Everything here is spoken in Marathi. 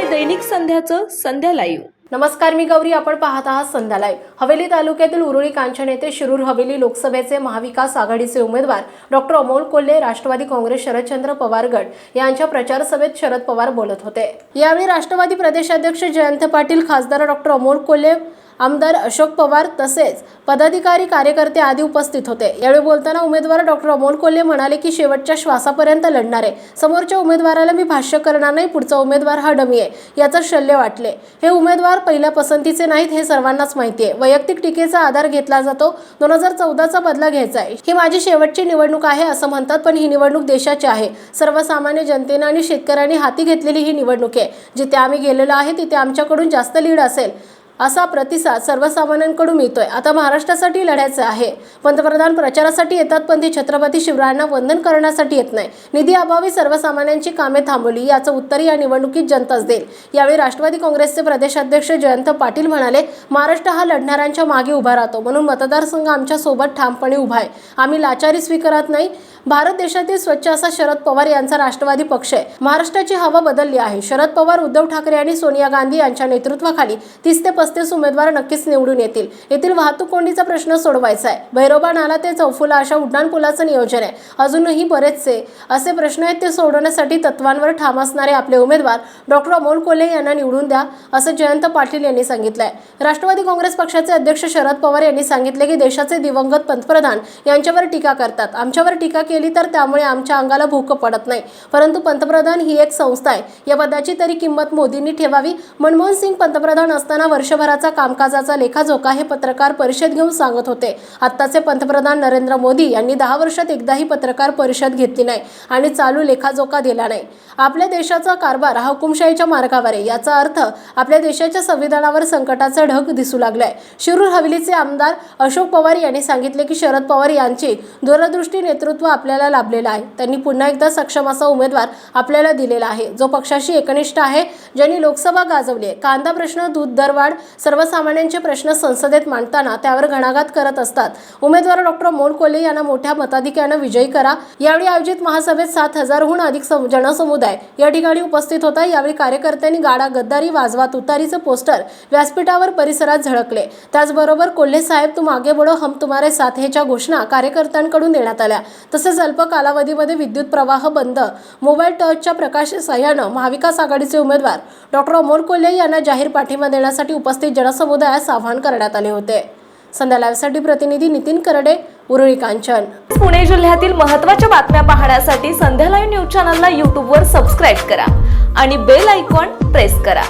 आहे दैनिक संध्याचं संध्या लाईव्ह नमस्कार मी गौरी. आपण पाहत आहात संध्या लाईव्ह हवेली तालुक्यातील उरुळी कांचन येथे शिरूर हवेली लोकसभेचे महाविकास आघाडीचे उमेदवार डॉक्टर अमोल कोल्हे राष्ट्रवादी काँग्रेस शरदचंद्र पवार गट यांच्या प्रचार सभेत शरद पवार बोलत होते. यावेळी राष्ट्रवादी प्रदेशाध्यक्ष जयंत पाटील खासदार डॉक्टर अमोल कोल्हे आमदार अशोक पवार तसेच पदाधिकारी कार्यकर्ते आदी उपस्थित होते. यावेळी बोलताना उमेदवार डॉक्टर अमोल कोल्हे म्हणाले की शेवटच्या श्वासापर्यंत लढणार. आहे समोरच्या उमेदवाराला मी भाष्य करणार नाही पुढचा उमेदवार हा डमी आहे याचं शल्य वाटले. हे उमेदवार पहिल्या पसंतीचे नाहीत हे सर्वांनाच माहिती आहे. वैयक्तिक टीकेचा आधार घेतला जातो. दोन हजार चौदाचा बदला घ्यायचा आहे. ही माझी शेवटची निवडणूक आहे असं म्हणतात पण ही निवडणूक देशाची आहे. सर्वसामान्य जनतेनं आणि शेतकऱ्यांनी हाती घेतलेली ही निवडणूक आहे. जिथे आम्ही गेलेलो आहे तिथे आमच्याकडून जास्त लीड असेल. असा प्रतिसाद सर्वसामान्यांकडून मिळतोय. आता महाराष्ट्रासाठी लढायचं आहे. पंतप्रधान प्रचारासाठी येतात पण ते छत्रपती शिवरायांना वंदन करण्यासाठी येत नाही. निधी अभावी सर्वसामान्यांची कामे थांबवली याचं उत्तर या निवडणुकीत जनताच देईल. यावेळी राष्ट्रवादी काँग्रेसचे प्रदेशाध्यक्ष जयंत पाटील म्हणाले महाराष्ट्र हा लढणाऱ्यांच्या मागे उभा राहतो. म्हणून मतदारसंघ आमच्यासोबत ठामपणे उभा आहे. आम्ही लाचारी स्वीकारत नाही भारत देशातील स्वच्छ असा शरद पवार यांचा राष्ट्रवादी पक्ष आहे. महाराष्ट्राची हवा बदलली आहे. शरद पवार उद्धव ठाकरे आणि सोनिया गांधी यांच्या नेतृत्वाखाली तीस ते पस्तीस उमेदवार नक्कीच निवडून येतील. येथील वाहतूक कोंडीचा प्रश्न सोडवायचा आहे. भैरोबा नाला ते चौफुला अशा उड्डाणपुलाचं नियोजन आहे. अजूनही बरेचसे असे प्रश्न आहेत ते सोडवण्यासाठी तत्वांवर ठाम असणारे आपले उमेदवार डॉक्टर अमोल कोल्हे यांना निवडून द्या असं जयंत पाटील यांनी सांगितलंय. राष्ट्रवादी काँग्रेस पक्षाचे अध्यक्ष शरद पवार यांनी सांगितले की देशाचे दिवंगत पंतप्रधान यांच्यावर टीका करतात. आमच्यावर टीका केली तर त्यामुळे आमच्या अंगाला भूक पडत नाही. परंतु पंतप्रधान ही एक संस्था आहे. या पदाची तरी किंमत मोदींनी ठेवावी. मनमोहन सिंग पंतप्रधान असताना वर्षभराचा कामकाजाचा लेखाजोखा हे पत्रकार परिषद घेऊन सांगत होते. आत्ताचे पंतप्रधान नरेंद्र मोदी यांनी दहा वर्षात एकदाही पत्रकार परिषद घेतली नाही आणि चालू लेखाजोखा दिला नाही. आपल्या देशाचा कारभार हा हुकुमशाहीच्या मार्गावर आहे. याचा अर्थ आपल्या देशाच्या संविधानावर संकटाचा ढग दिसू लागलाय. शिरूर हवेलीचे आमदार अशोक पवार यांनी सांगितले की शरद पवार यांची दूरदृष्टी नेतृत्व आपल्याला लाभलेला आहे. त्यांनी पुन्हा एकदा सक्षम असा उमेदवार आपल्याला दिलेला आहे. जो पक्षाशी एकनिष्ठ आहे ज्यांनी लोकसभा गाजवली आहे. कांदा प्रश्न दूध दरवाढ सर्वसामान्यांचे प्रश्न संसदेत मांडताना त्यावर घणाघात करत असतात. उमेदवार डॉक्टर मोल कोल्हे यांना मोठ्या मताधिक्यानं विजयी करा. यावेळी आयोजित महासभेत सात हजारहून अधिक सम- जनसमुदाय या ठिकाणी उपस्थित होता. यावेळी कार्यकर्त्यांनी गाडा गद्दारी वाजवा तुतारीचं पोस्टर व्यासपीठावर परिसरात झळकले. त्याचबरोबर कोल्हे साहेब तुम आगे बढो हम तुम्हारे साथ हेच्या घोषणा कार्यकर्त्यांकडून देण्यात आल्या. तसेच अल्प कालावधीमध्ये विद्युत प्रवाह बंद. मोबाईल टॉर्चच्या प्रकाश सहाय्यानं महाविकास आघाडीचे उमेदवार डॉक्टर अमोल कोल्हे यांना जाहीर पाठिंबा देण्यासाठी उपस्थित जनसमुदायास आवाहन करण्यात आले होते. संध्या लाईव्हसाठी प्रतिनिधी नितीन करडे उरुळी कांचन. पुणे जिल्ह्यातील महत्त्वाच्या बातम्या पाहण्यासाठी संध्या लाईव्ह न्यूज चॅनलला यूट्यूबवर सबस्क्राईब करा आणि बेल आयकॉन प्रेस करा.